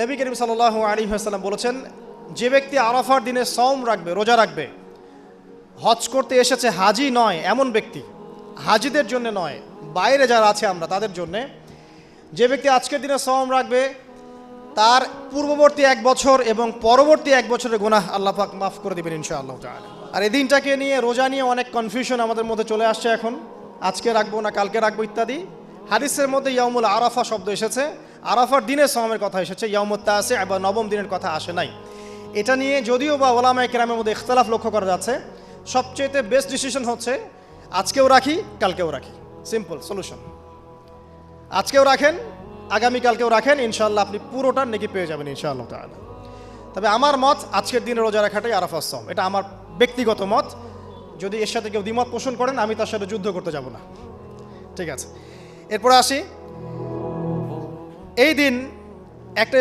নবী করিম সাল্লাহ আলী হাসাল্লাম বলেছেন, যে ব্যক্তি আরাফার দিনে সম রাখবে, রোজা রাখবে, হজ করতে এসেছে হাজি নয় এমন ব্যক্তি, হাজিদের জন্য নয়, বাইরে যারা আছে আমরা তাদের জন্যে, যে ব্যক্তি আজকের দিনে সম রাখবে, তার পূর্ববর্তী এক বছর এবং পরবর্তী এক বছরের গুনাহ আল্লাহ পাক মাফ করে দেবেন ইনশাআল্লাহ তাআলা। আর এই দিনটাকে নিয়ে, রোজা নিয়ে অনেক কনফিউশন আমাদের মধ্যে চলে আসছে এখন, আজকে রাখব না, কালকে রাখব ইত্যাদি। হাদিসের মধ্যে ইয়ামুল আরাফা শব্দ এসেছে। আরাফার দিনের সমের কথা এসেছে ইয়ামুল তাসে বা নবম দিনের কথা আসে নাই। এটা নিয়ে যদিও বা ওলামা কেরামের মধ্যে ইখতলাফ লক্ষ্য করা যাচ্ছে সবচেয়ে বেস্ট ডিসিশন হচ্ছে, আজকেও রাখি, কালকেও রাখি। সিম্পল সলিউশন আজকেও রাখেন আগামীকালকেও রাখেন ইনশাল্লাহ আপনি পুরোটা নেকি পেয়ে যাবেন, ইনশাআল্লাহ তাআলা। তবে আমার মত, আজকের দিনে রোজা রাখাটাই আরাফার সম এটা আমার ব্যক্তিগত মত। যদি এর সাথে কেউ দ্বিমত পোষণ করেন, আমি তার সাথে যুদ্ধ করতে যাব না। ঠিক আছে। এরপরে আসি। এই দিন একটা